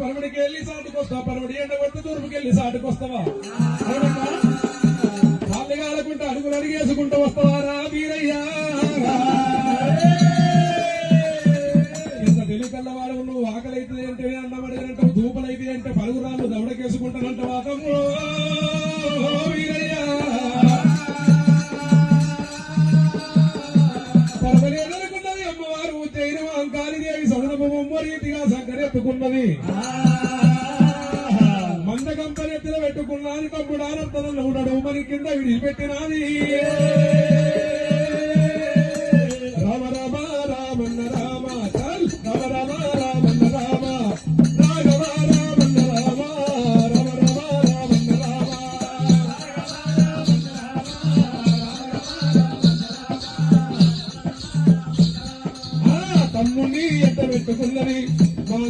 పరమడికి వెళ్ళి సాటుకొస్తా పరమడి ఎండ పడితే తూర్పుకి వెళ్ళి సాటుకొస్తావా కాళ్ళు కాలకుంటా అడుగులు అడిగేసుకుంటూ వస్తావారా వీరయ్యా ఇంత తెలివి కల్లవాడు నువ్వు ఆకలైతుంది అంటే అన్నం అడిగినంటావు ధూపలైతే అంటే పలుగురాళ్ళు దవడకేసుకుంటానంటావా? తమ్ముడు వీరయ్యా. పరమలేదనుకున్నది పెట్టుకున్నది. సంకరెత్తుకున్నది మందకంపనెత్తిన పెట్టుకున్నాను తమ్ముడు ఆనందనంలో ఉండడు మరి కింద విడిచిపెట్టినాది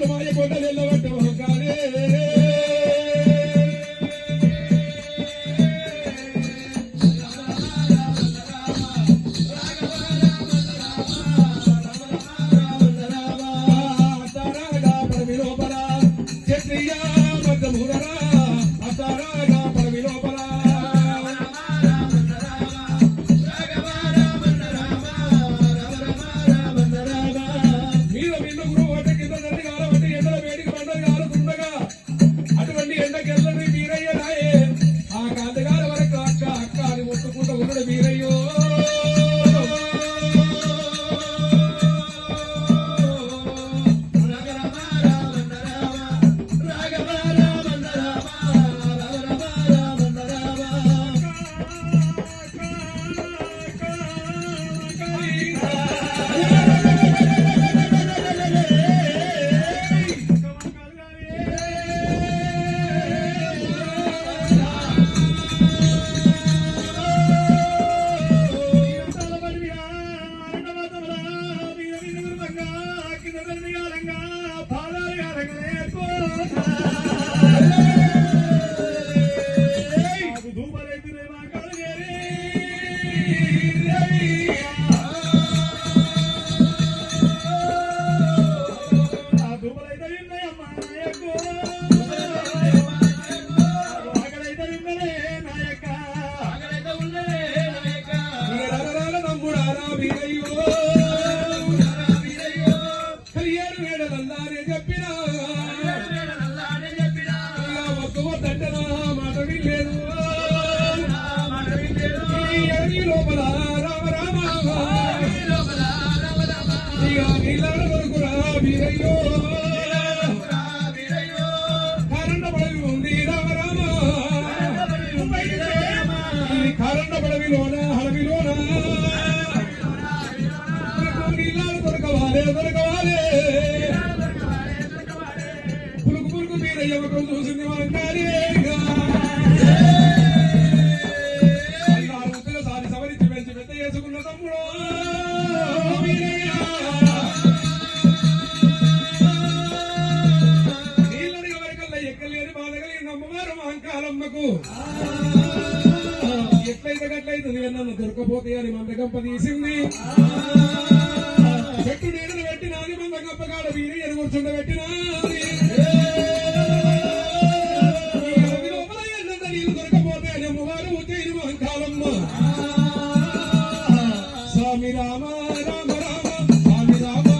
మబ్బు మబ్బు కొండలు మాయ కొండలు ఎల్లబట్టు కానీ అతారాగా పరమి లోపల ఇలా మాట వినలేదు లోపల రామ రామ ఇక నీళ్ళ వరకురా వీరయ్యో. కరెంట పడవి ఉంది రామ రామ. ఈ కరెంట పడవిలోన హడవిలోన నీళ్ళ దొరకవాలే దొరకవాలే. మహంకాలమ్మకు ఎట్లయితే గట్లయితే నేను నన్ను దొరకపోతే అని మందగంప తీసింది చెట్టు నీడలు పెట్టినాది మందగంప కాడ వీరి ఎరుగుర్చుండ పెట్టినాది